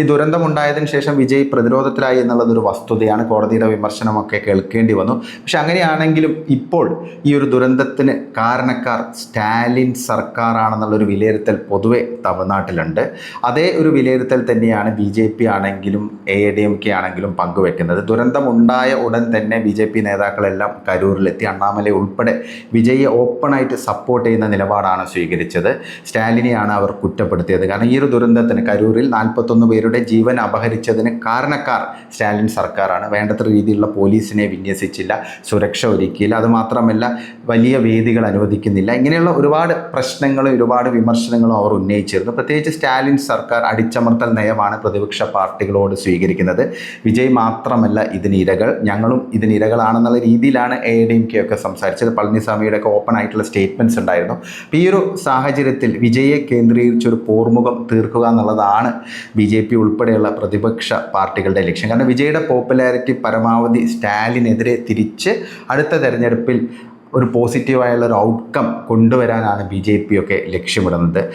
ഈ ദുരന്തമുണ്ടായതിനു ശേഷം വിജയ് പ്രതിരോധത്തിലായി എന്നുള്ളതൊരു വസ്തുതയാണ്. കോടതിയുടെ വിമർശനമൊക്കെ കേൾക്കേണ്ടി വന്നു. പക്ഷെ അങ്ങനെയാണെങ്കിലും ഇപ്പോൾ ഈ ഒരു ദുരന്തത്തിന് കാരണക്കാർ സ്റ്റാലിൻ സർക്കാരാണെന്നുള്ളൊരു വിലയിരുത്തൽ പൊതുവെ തമിഴ്നാട്ടിലുണ്ട്. അതേ ഒരു വിലയിരുത്തൽ തന്നെയാണ് ബി ജെ പി ആണെങ്കിലും എ ഡി എം കെ ആണെങ്കിലും പങ്കുവെക്കുന്നത്. ദുരന്തമുണ്ടായ ഉടൻ തന്നെ ബി ജെ പി നേതാക്കളെല്ലാം കരൂരിലെത്തി. അണ്ണാമല ഉൾപ്പെടെ വിജയെ ഓപ്പണായിട്ട് സപ്പോർട്ട് ചെയ്യുന്ന നിലപാടാണ് സ്വീകരിച്ചത്. സ്റ്റാലിനെയാണ് അവർ കുറ്റപ്പെടുത്തിയത്. കാരണം ഈ ഒരു ദുരന്തത്തിന് കരൂരിൽ നാൽപ്പത്തൊന്ന് പേരുടെ ജീവൻ അപഹരിച്ചതിന് കാരണക്കാർ സ്റ്റാലിൻ സർക്കാരാണ്. വേണ്ടത്ര രീതിയിലുള്ള പോലീസിനെ വിന്യസിച്ചില്ല സുരക്ഷ ഒരുക്കിയില്ല. അതുമാത്രമല്ല വലിയ വേദികൾ അനുവദിക്കുന്നില്ല. ഇങ്ങനെയുള്ള ഒരുപാട് പ്രശ്നങ്ങളും ഒരുപാട് വിമർശനങ്ങളും അവർ ഉന്നയിച്ചിരുന്നു. പ്രത്യേകിച്ച് സ്റ്റാലിൻ സർക്കാർ അടിച്ചമർത്തൽ നയമാണ് പ്രതിപക്ഷ പാർട്ടികളോട് സ്വീകരിക്കുന്നത്. വിജയ് മാത്രമല്ല ഇതിന് ഇരകൾ ഞങ്ങളും ഇതിന് ഇരകളാണെന്നുള്ള രീതിയിലാണ് എ ഡി എം കെ ഒക്കെ സംസാരിച്ചത്. പളനിസ്വാമിയുടെ ഒക്കെ ഓപ്പൺ ആയിട്ടുള്ള സ്റ്റേറ്റ്മെന്റ്സ് ഉണ്ടായിരുന്നു. അപ്പോൾ ഈ ഒരു സാഹചര്യത്തിൽ വിജയെ കേന്ദ്രീകരിച്ചൊരു പോർമുഖം തീർക്കുക എന്നുള്ളതാണ് ബി ജെ പി ഉൾപ്പെടെയുള്ള പ്രതിപക്ഷ പാർട്ടികളുടെ ലക്ഷ്യം കാരണം വിജയുടെ പോപ്പുലാരിറ്റി പരമാവധി സ്റ്റാലിനെതിരെ തിരിച്ച് അടുത്ത തെരഞ്ഞെടുപ്പിൽ ഒരു പോസിറ്റീവായുള്ള ഒരു ഔട്ട്കം കൊണ്ടുവരാനാണ് ബി ജെ പി ഒക്കെ ലക്ഷ്യമിടുന്നത്.